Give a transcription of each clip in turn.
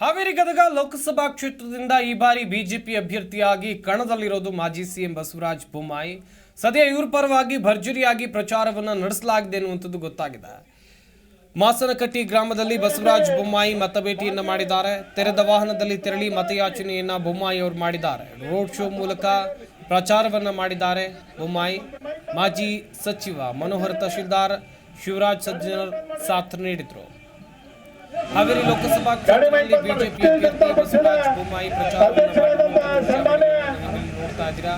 ಹಾವೇರಿ ಗದಗ ಲೋಕಸಭಾ ಕ್ಷೇತ್ರದಿಂದ ಈ ಬಾರಿ ಬಿಜೆಪಿ ಅಭ್ಯರ್ಥಿಯಾಗಿ ಕಣದಲ್ಲಿರೋದು ಮಾಜಿ ಸಿಎಂ ಬಸವರಾಜ ಬೊಮ್ಮಾಯಿ. ಸದ್ಯ ಇವ್ರ ಪರವಾಗಿ ಭರ್ಜರಿಯಾಗಿ ಪ್ರಚಾರವನ್ನು ನಡೆಸಲಾಗಿದೆ ಎನ್ನುವಂಥದ್ದು ಗೊತ್ತಾಗಿದೆ. ಮಾಸನಕಟ್ಟಿ ಗ್ರಾಮದಲ್ಲಿ ಬಸವರಾಜ ಬೊಮ್ಮಾಯಿ ಮತಭೇಟಿಯನ್ನು ಮಾಡಿದ್ದಾರೆ. ತೆರೆದ ವಾಹನದಲ್ಲಿ ತೆರಳಿ ಮತಯಾಚನೆಯನ್ನ ಬೊಮ್ಮಾಯಿ ಅವರು ಮಾಡಿದ್ದಾರೆ. ರೋಡ್ ಶೋ ಮೂಲಕ ಪ್ರಚಾರವನ್ನು ಮಾಡಿದ್ದಾರೆ ಬೊಮ್ಮಾಯಿ. ಮಾಜಿ ಸಚಿವ ಮನೋಹರ್ ತಹಶೀಲ್ದಾರ್, ಶಿವರಾಜ್ ಸಜ್ಜನರ್ ಸಾಥ್ ನೀಡಿದ್ರು. ಹಾವೇರಿ ಲೋಕಸಭಾ ಕ್ಷೇತ್ರದಲ್ಲಿ ಬಿಜೆಪಿ ಅಭ್ಯರ್ಥಿ ಬಸವರಾಜ ಪ್ರಚಾರವನ್ನು ನೋಡ್ತಾ ಇದ್ದೀರಾ?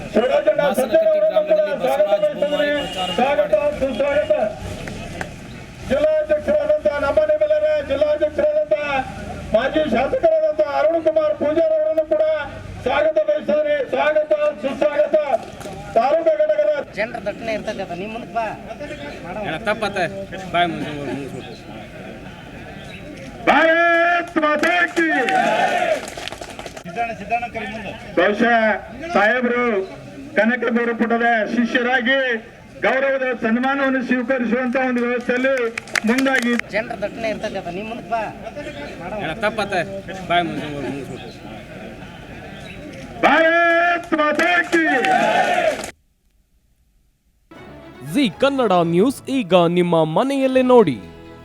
ಹಾಸನಕಟ್ಟಿ ಗ್ರಾಮದಲ್ಲಿ ಬಸವರಾಜ ಬೊಮ್ಮಾಯಿ ಪ್ರಚಾರ ಮಾಡಿದ್ರು ಸ್ವಾಗತ ಜಿಲ್ಲಾಧ್ಯಕ್ಷರಾದಂತಹ ನಮ್ಮ ನಿಮ್ಮೆಲ್ಲರ ಜಿಲ್ಲಾಧ್ಯಕ್ಷರಾದಂತಹ ಮಾಜಿ ಶಾಸಕರಾದಂತಹ ಅರುಣ್ ಕುಮಾರ್ ಪೂಜಾರ್ ಅವರನ್ನು ಕೂಡ ಸ್ವಾಗತ ಬಯಸ್ತಾರೆ ಸ್ವಾಗತ ಸುಸ್ವಾಗತ. ತಾಲೂಕು ಘಟಕದ ಜನರ ದಟ್ಟಣೆ ಇರ್ತಕ್ಕಂಥ ನಿಮ್ಮ ಬಾ. ತಪ್ಪತ್ತೆ? ಬಾಯ್ ಮುಂದೆ. ಭಾರತ್ ಬಹುಶಃ ಸಾಹೇಬರು ಕನಕ ಪುಟದ ಶಿಷ್ಯರಾಗಿ ಗೌರವದ ಸನ್ಮಾನವನ್ನು ಸ್ವೀಕರಿಸುವಂತ ಒಂದು ವ್ಯವಸ್ಥೆಯಲ್ಲಿ ಮುಂದಾಗಿ. ಜನರ ದಟ್ಟಣೆ ನಿಮ್ಮ ಭಾರತ್ ಮಾತಾ ಜಿ ಕನ್ನಡ ನ್ಯೂಸ್ ಈಗ ನಿಮ್ಮ ಮನೆಯಲ್ಲೇ ನೋಡಿ.